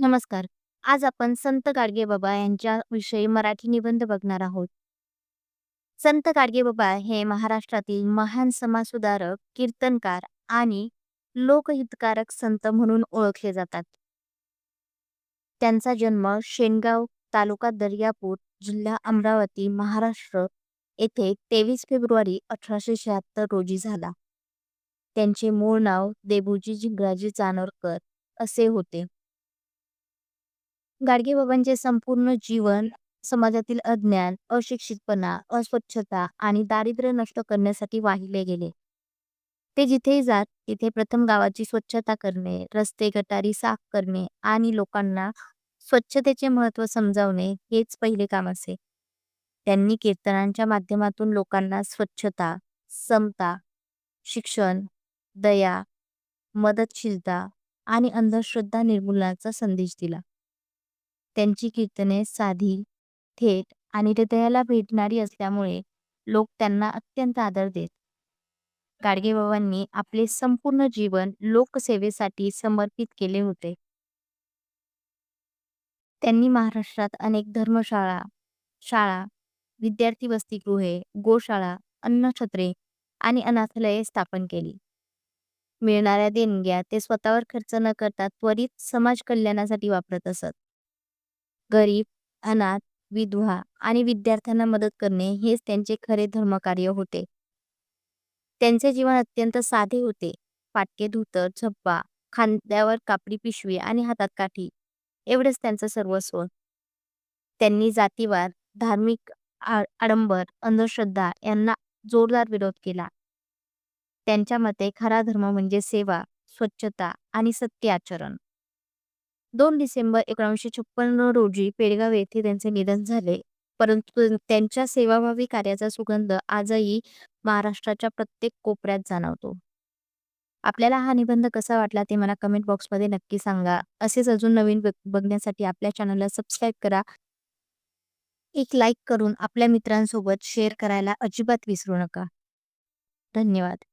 नमस्कार. आज आपण संत गाडगेबाबा यांच्याविषयी मराठी निबंध बघणार आहोत. संत गाडगेबाबा हे महाराष्ट्रातील महान समाजसुधारक, कीर्तनकार आणि लोकहितकारक संत म्हणून ओळखले जातात. त्यांचा जन्म शेनगाव, तालुका दर्यापूर, जिल्हा अमरावती, महाराष्ट्र येथे तेवीस फेब्रुवारी अठराशे शहात्तर रोजी झाला. त्यांचे मूळ नाव देबूजी झिंगराजी जानोरकर असे होते. गाडगेबाबांचे संपूर्ण जीवन समाजातील अज्ञान, अशिक्षितपणा, अस्वच्छता आणि दारिद्र्य नष्ट करण्यासाठी वाहिले गेले. ते जिथेही जात तिथे प्रथम गावाची स्वच्छता करणे, रस्ते गटारी साफ करणे आणि लोकांना स्वच्छतेचे महत्त्व समजावणे हेच पहिले काम असे. त्यांनी कीर्तनांच्या माध्यमातून लोकांना स्वच्छता, समता, शिक्षण, दया, मदतशीलता आणि अंधश्रद्धा निर्मूलनाचा संदेश दिला. त्यांची कीर्तने साधी, थेट आणि हृदयाला भेटणारी असल्यामुळे लोक त्यांना अत्यंत आदर देत. गाडगेबाबांनी आपले संपूर्ण जीवन लोकसेवेसाठी समर्पित केले होते. त्यांनी महाराष्ट्रात अनेक धर्मशाळा, शाळा, विद्यार्थी वसतिगृहे, गोशाळा, अन्नछत्रे आणि अनाथालये स्थापन केली. मिळणाऱ्या देणग्या ते स्वतःवर खर्च न करता त्वरित समाज कल्याणासाठी वापरत असत. गरीब, अनाथ, विधवा आणि विद्यार्थ्यांना मदत करणे हेच त्यांचे खरे धर्मकार्य होते. त्यांचे जीवन अत्यंत साधे होते. फाटके धोतर, झप्पा खांद्यावर कापडी पिशवी आणि हातात काठी एवढेच त्यांचं सर्वस्व. त्यांनी जातीवाद, धार्मिक आडंबर, अंधश्रद्धा यांना जोरदार विरोध केला. त्यांच्या मते खरा धर्म म्हणजे सेवा, स्वच्छता आणि सत्य आचरण. दोन डिसेंबर एकोणीसशे छप्पन्न रोजी पेडगाव येथे त्यांचे निधन झाले. परंतु त्यांच्या सेवाभावी कार्याचा सुगंध आजही महाराष्ट्राच्या प्रत्येक कोपऱ्यात जाणवतो. आपल्याला हा निबंध कसा वाटला ते मला कमेंट बॉक्समध्ये नक्की सांगा. असेच अजून नवीन बघण्यासाठी आपल्या चॅनलला सबस्क्राईब करा. एक लाईक करून आपल्या मित्रांसोबत शेअर करायला अजिबात विसरू नका. धन्यवाद.